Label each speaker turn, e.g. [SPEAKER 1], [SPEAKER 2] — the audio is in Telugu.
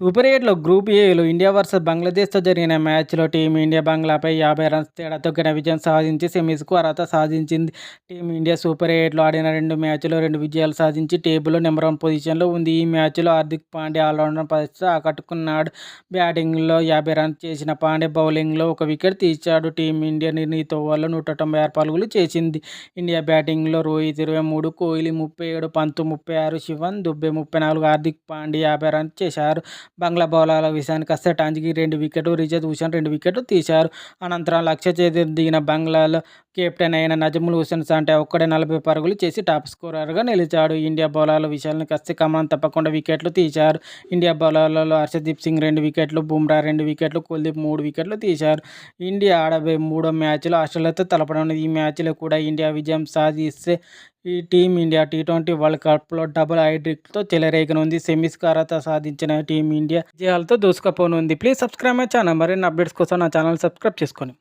[SPEAKER 1] సూపర్ ఎయిట్లో గ్రూప్ ఏలో ఇండియా వర్సెస్ బంగ్లాదేశ్తో జరిగిన మ్యాచ్లో టీమిండియా బంగ్లాపై యాభై రన్స్ తేడాతో ఘన విజయం సాధించి సెమీస్కు అర్హత సాధించింది. టీమిండియా సూపర్ ఎయిట్లో ఆడిన రెండు మ్యాచ్లో రెండు విజయాలు సాధించి టేబుల్లో నెంబర్ వన్ పొజిషన్లో ఉంది. ఈ మ్యాచ్లో హార్దిక్ పాండే ఆల్రౌండర్ పరిస్థితి ఆకట్టుకున్నాడు. బ్యాటింగ్లో యాభై రన్స్ చేసిన పాండే బౌలింగ్లో ఒక వికెట్ తీశాడు టీమిండియా నిర్ణీత ఓవర్లో నూట తొంభై ఆరు పరుగులు చేసింది. ఇండియా బ్యాటింగ్లో రోహిత్ ఇరవై మూడు కోహ్లీ ముప్పై ఏడు పంతు ముప్పై ఆరు శివన్ దుబ్బే ముప్పై నాలుగు హార్దిక్ పాండే యాభై రన్స్ చేశారు. బంగ్లా బౌలర్ల విషయానికి వస్తే టాంజికి రెండు వికెట్ రిజత్ హుసేన్ రెండు వికెట్ తీశారు. అనంతరం లక్ష్య చేతి దిగిన బంగ్లాలో కెప్టెన్ అయిన నజముల్ హుసేన్ సాంటే ఒక్కడే నలభై పరుగులు చేసి టాప్ స్కోరర్గా నిలిచాడు. ఇండియా బౌలర్ల విషయాలను కస్తే కమాన్ తప్పకుండా వికెట్లు తీశారు. ఇండియా బౌలర్లలో హర్షదీప్ సింగ్ రెండు వికెట్లు బుమ్రా రెండు వికెట్లు కుల్దీప్ మూడు వికెట్లు తీశారు. ఇండియా ఆడబోయే మూడో మ్యాచ్లో ఆస్ట్రేలియాతో తలపడం ఈ మ్యాచ్లో కూడా ఇండియా విజయం సాధిస్తే ఈ team India T twenty world కప్లో డబుల్ హైడ్రిక్తో చెలరేగనుంది. సెమీస్ అర్హత సాధించిన టీం ఇండియా విజయాలతో దూసుకుపోనుంది. Please subscribe my channel. మరిన్ని అప్డేట్స్ కోసం నా ఛానల్ సబ్స్క్రైబ్ చేసుకొని